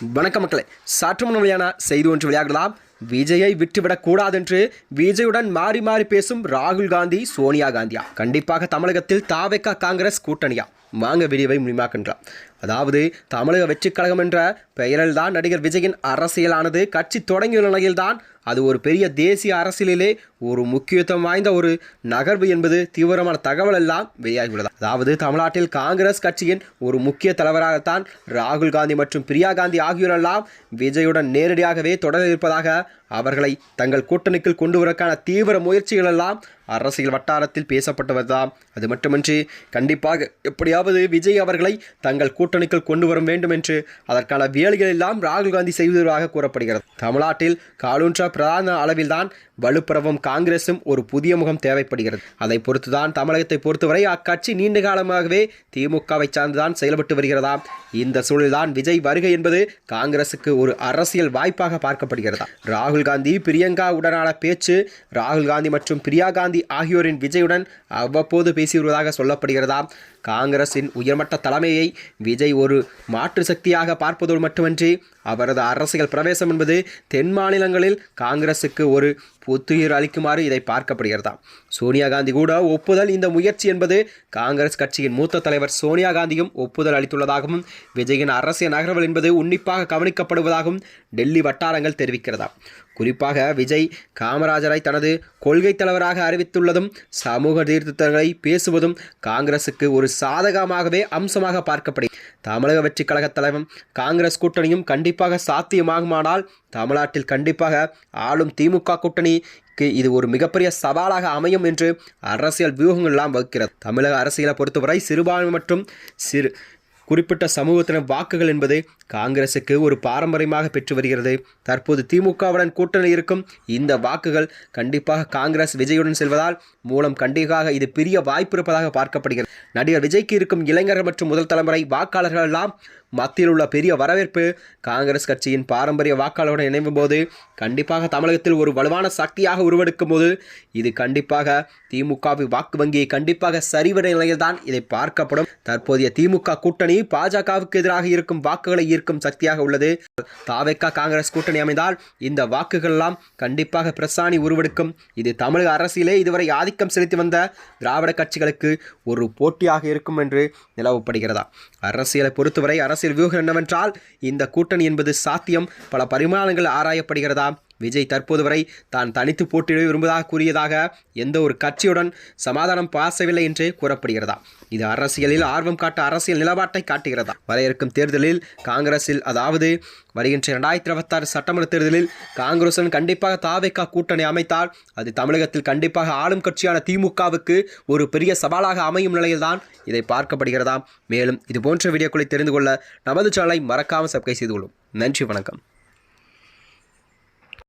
வணக்க மக்களை சற்று முன் வழியான செய்தி ஒன்று விளையாடலாம் விஜயை விட்டுவிடக் கூடாதென்று விஜயுடன் மாறி மாறி பேசும் ராகுல் காந்தி சோனியா காந்தியா. கண்டிப்பாக தமிழகத்தில் தாவேக்கா காங்கிரஸ் கூட்டணியா? வாங்க விரிவை முடிமாக்கின்றார் அதாவது தமிழக வெற்றிக் கழகம் என்ற பெயரில் தான் நடிகர் விஜயின் அரசியலானது கட்சி தொடங்கியுள்ள நிலையில்தான் அது ஒரு பெரிய தேசிய அரசியலிலே ஒரு முக்கியத்துவம் வாய்ந்த ஒரு நகர்வு என்பது தீவிரமான தகவல் எல்லாம் வெளியாகியுள்ளது. அதாவது தமிழ்நாட்டில் காங்கிரஸ் கட்சியின் ஒரு முக்கிய தலைவராகத்தான் ராகுல் காந்தி மற்றும் பிரியா காந்தி ஆகியோரெல்லாம் விஜயுடன் நேரடியாகவே தொடர இருப்பதாக அவர்களை தங்கள் கூட்டணிக்குள் கொண்டு வரக்கான தீவிர முயற்சிகளெல்லாம் அரசியல் வட்டாரத்தில் பேசப்பட்டு அது மட்டுமின்றி கண்டிப்பாக எப்படியாவது விஜய் அவர்களை தங்கள் கூட்டணிக்குள் கொண்டு வர வேண்டும் என்று அதற்கான வேலைகள் எல்லாம் ராகுல் காந்தி செய்வதாக கூறப்படுகிறது. தமிழ்நாட்டில் காலூன்ற பிரதான அளவில்தான் வலுப்பரவும் காங்கிரசும் ஒரு புதிய முகம் தேவைப்படுகிறது. அதை பொறுத்துதான் தமிழகத்தை பொறுத்தவரை அக்கட்சி நீண்ட காலமாகவே திமுகவை சார்ந்துதான் செயல்பட்டு வருகிறதாம் இந்த சூழலில்தான் விஜய் வருகை என்பது காங்கிரசுக்கு ஒரு அரசியல் வாய்ப்பாக பார்க்கப்படுகிறதா? ராகுல் காந்தி பிரியங்கா உடனான பேச்சு ராகுல் காந்தி மற்றும் பிரியா காந்தி ஆகியோரின் விஜயுடன் அவ்வப்போது பேசி வருவதாக சொல்லப்படுகிறதா? காங்கிரசின் உயர்மட்ட தலைமையை விஜய் ஒரு மாற்று சக்தியாக பார்ப்பதோடு மட்டுமன்றி அவரது அரசியல் பிரவேசம் என்பது தென் மாநிலங்களில் காங்கிரசுக்கு ஒரு புத்துயிர் அளிக்குமாறு இதை பார்க்கப்படுகிறதா? சோனியா காந்தி கூட ஒப்புதல். இந்த முயற்சி என்பது காங்கிரஸ் கட்சியின் மூத்த தலைவர் சோனியா காந்தியும் ஒப்புதல் அளித்துள்ளதாகவும் விஜயின் அரசியல் நகர்வுகள் என்பது உன்னிப்பாக கவனிக்கப்படுவதாகவும் டெல்லி வட்டாரங்கள் தெரிவிக்கிறதா? குறிப்பாக விஜய் காமராஜரை தனது கொள்கை தலைவராக அறிவித்துள்ளதும் சமூக சீர்திருத்தங்களை பேசுவதும் காங்கிரசுக்கு ஒரு சாதகமாகவே அம்சமாக பார்க்கப்படுகிறது. தமிழக வெற்றி கழகத் தலைவன் காங்கிரஸ் கூட்டணியும் கண்டிப்பாக சாத்தியமாகுமானால் தமிழ்நாட்டில் கண்டிப்பாக ஆளும் திமுக கூட்டணிக்கு இது ஒரு மிகப்பெரிய சவாலாக அமையும் என்று அரசியல் வியூகங்கள்லாம் வகுக்கிறது. தமிழக அரசியலை பொறுத்தவரை சிறுபான்மை மற்றும் சிறு குறிப்பிட்ட சமூகத்தின வாக்குகள் என்பது காங்கிரசுக்கு ஒரு பாரம்பரியமாக பெற்று வருகிறது. தற்போது திமுகவுடன் கூட்டணி இருக்கும் இந்த வாக்குகள் கண்டிப்பாக காங்கிரஸ் விஜயுடன் செல்வதால் மூலம் கண்டிப்பாக இது பெரிய வாய்ப்பு இருப்பதாக பார்க்கப்படுகிறது. நடிகர் விஜய்க்கு இருக்கும் இளைஞர்கள் மற்றும் முதல் தலைமுறை வாக்காளர்கள் எல்லாம் மத்தியில் உள்ள பெரிய வரவேற்பு காங்கிரஸ் கட்சியின் பாரம்பரிய வாக்காளருடன் இணையும் போது கண்டிப்பாக தமிழகத்தில் ஒரு வலுவான சக்தியாக உருவெடுக்கும் போது இது கண்டிப்பாக திமுகவின் வாக்கு வங்கியை கண்டிப்பாக சரிவர நிலையில்தான் இதை பார்க்கப்படும். தற்போதைய திமுக கூட்டணி பாஜகவுக்கு எதிராக இருக்கும் வாக்குகளை ஈர்க்கும் சக்தியாக உள்ளது. தாவேக்கா காங்கிரஸ் கூட்டணி அமைந்தால் இந்த வாக்குகள் எல்லாம் கண்டிப்பாக பிரசாணி உருவெடுக்கும். இது தமிழக அரசியலே இதுவரை ஆதிக்கம் செலுத்தி வந்த திராவிட கட்சிகளுக்கு ஒரு போட்டியாக இருக்கும் என்று நிலவப்படுகிறதா? அரசியலை பொறுத்தவரை அரசியல் வியூகம் என்னவென்றால் இந்த கூட்டணி என்பது சாத்தியம். பல பரிமாணங்கள் ஆராயப்படுகிறதா? விஜய் தற்போது வரை தான் தனித்து போட்டியிட விரும்புவதாக கூறியதாக எந்த ஒரு கட்சியுடன் சமாதானம் பாசவில்லை என்று கூறப்படுகிறதா? இது அரசியலில் ஆர்வம் காட்ட அரசியல் நிலப்பாட்டை காட்டுகிறதா? வர இருக்கும் தேர்தலில் காங்கிரஸில் அதாவது வருகின்ற இரண்டாயிரத்தி இருபத்தாறு சட்டமன்ற தேர்தலில் காங்கிரசுடன் கண்டிப்பாக தாவேக்கா கூட்டணி அமைத்தால் அது தமிழகத்தில் கண்டிப்பாக ஆளும் கட்சியான திமுகவுக்கு ஒரு பெரிய சவாலாக அமையும் நிலையில்தான் இதை பார்க்கப்படுகிறதாம் மேலும் இது போன்ற வீடியோக்களை தெரிந்து கொள்ள நமது சேனலை மறக்காமல் சப்ஸ்கிரைப் செய்து கொள்ளும். நன்றி வணக்கம்.